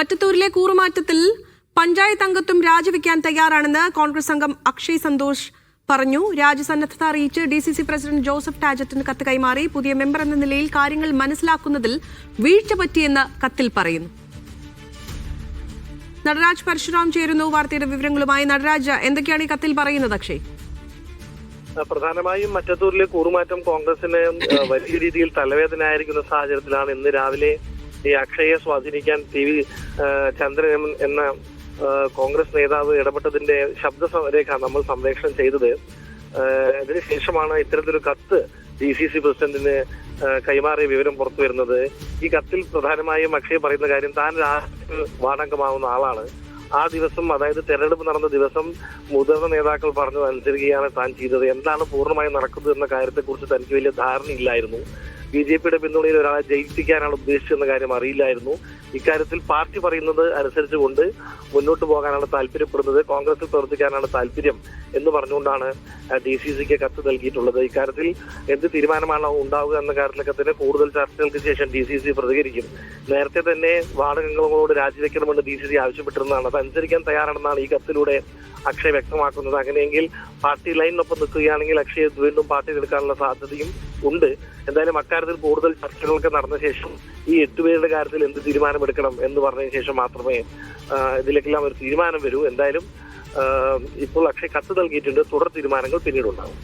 മറ്റത്തൂരിലെ കൂറുമാറ്റത്തിൽ പഞ്ചായത്ത് അംഗത്വം രാജിവെക്കാൻ തയ്യാറാണെന്ന് കോൺഗ്രസ് അംഗം അക്ഷയ് സന്തോഷ് പറഞ്ഞു. രാജ്യസന്നദ്ധത അറിയിച്ച് D C C president Joseph ടാജറ്റിന് കത്ത് കൈമാറി. പുതിയ മെമ്പർ എന്ന നിലയിൽ കാര്യങ്ങൾ മനസ്സിലാക്കുന്നതിൽ വീഴ്ച പറ്റിയെന്ന് കത്തിൽ പറയുന്നു. നടരാജ് പരശുരാം ചേരുന്നു വാർത്തയുടെ വിവരങ്ങളുമായി. നടരാജ് എന്തൊക്കെയാണ് ഈ കത്തിൽ പറയുന്നത് അക്ഷയ്? പ്രധാനമായും മറ്റത്തൂരിലെ കൂറുമാറ്റം കോൺഗ്രസിന് വലിയ രീതിയിൽ തലവേദന ആയിരിക്കുന്ന സാഹചര്യത്തിലാണ് ഇന്ന് രാവിലെ ഈ അക്ഷയെ സ്വാധീനിക്കാൻ ടി വി ചന്ദ്രൻ എന്ന കോൺഗ്രസ് നേതാവ് ഇടപെട്ടതിന്റെ ശബ്ദ സ- രേഖ നമ്മൾ സംപ്രേഷണം ചെയ്തത്. അതിനുശേഷമാണ് ഇത്തരത്തിലൊരു കത്ത് ഡി സി സി പ്രസിഡന്റിന് കൈമാറിയ വിവരം പുറത്തു വരുന്നത്. ഈ കത്തിൽ പ്രധാനമായും അക്ഷയ് പറയുന്ന കാര്യം താൻ വാടകമാവുന്ന ആളാണ്. ആ ദിവസം അതായത് തെരഞ്ഞെടുപ്പ് നടന്ന ദിവസം മുതിർന്ന നേതാക്കൾ പറഞ്ഞു അനുസരിക്കുകയാണ് താൻ ചെയ്തത്. എന്താണ് പൂർണമായും നടക്കുന്നത് എന്ന കാര്യത്തെക്കുറിച്ച് തനിക്ക് വലിയ ധാരണയില്ലായിരുന്നു. ബി ജെ പിയുടെ പിന്തുണയിൽ ഒരാളെ ജയിപ്പിക്കാനാണ് ഉദ്ദേശിച്ചെന്ന കാര്യം അറിയില്ലായിരുന്നു. ഇക്കാര്യത്തിൽ പാർട്ടി പറയുന്നത് അനുസരിച്ചുകൊണ്ട് മുന്നോട്ട് പോകാനാണ് താല്പര്യപ്പെടുന്നത് കോൺഗ്രസിൽ പ്രവർത്തിക്കാനാണ് താല്പര്യം എന്ന് പറഞ്ഞുകൊണ്ടാണ് ഡി സി സിക്ക് കത്ത് നൽകിയിട്ടുള്ളത്. ഇക്കാര്യത്തിൽ എന്ത് തീരുമാനമാണ് ഉണ്ടാവുക എന്ന കാര്യത്തിലൊക്കെ തന്നെ കൂടുതൽ ചർച്ചകൾക്ക് ശേഷം ഡി സി സി പ്രതികരിക്കും. നേരത്തെ തന്നെ വാടകങ്ങളോട് രാജിവെക്കണമെന്ന് ഡി സി സി ആവശ്യപ്പെട്ടിരുന്നതാണ്. അത് അനുസരിക്കാൻ തയ്യാറാണെന്നാണ് ഈ കത്തിലൂടെ അക്ഷയ് വ്യക്തമാക്കുന്നത്. അങ്ങനെയെങ്കിൽ പാർട്ടി ലൈനിനൊപ്പം നിൽക്കുകയാണെങ്കിൽ അക്ഷയ് വീണ്ടും പാർട്ടി എടുക്കാനുള്ള സാധ്യതയും ഉണ്ട്. എന്തായാലും അക്കാര്യത്തിൽ കൂടുതൽ ചർച്ചകളൊക്കെ നടന്ന ശേഷം ഈ എട്ടുപേരുടെ കാര്യത്തിൽ എന്ത് തീരുമാനമെടുക്കണം എന്ന് പറഞ്ഞതിന് ശേഷം മാത്രമേ ഇതിലേക്കെല്ലാം ഒരു തീരുമാനം വരൂ. എന്തായാലും ഇപ്പോൾ അക്ഷയ് കത്ത് നൽകിയിട്ടുണ്ട്. തുടർ തീരുമാനങ്ങൾ പിന്നീട് ഉണ്ടാവും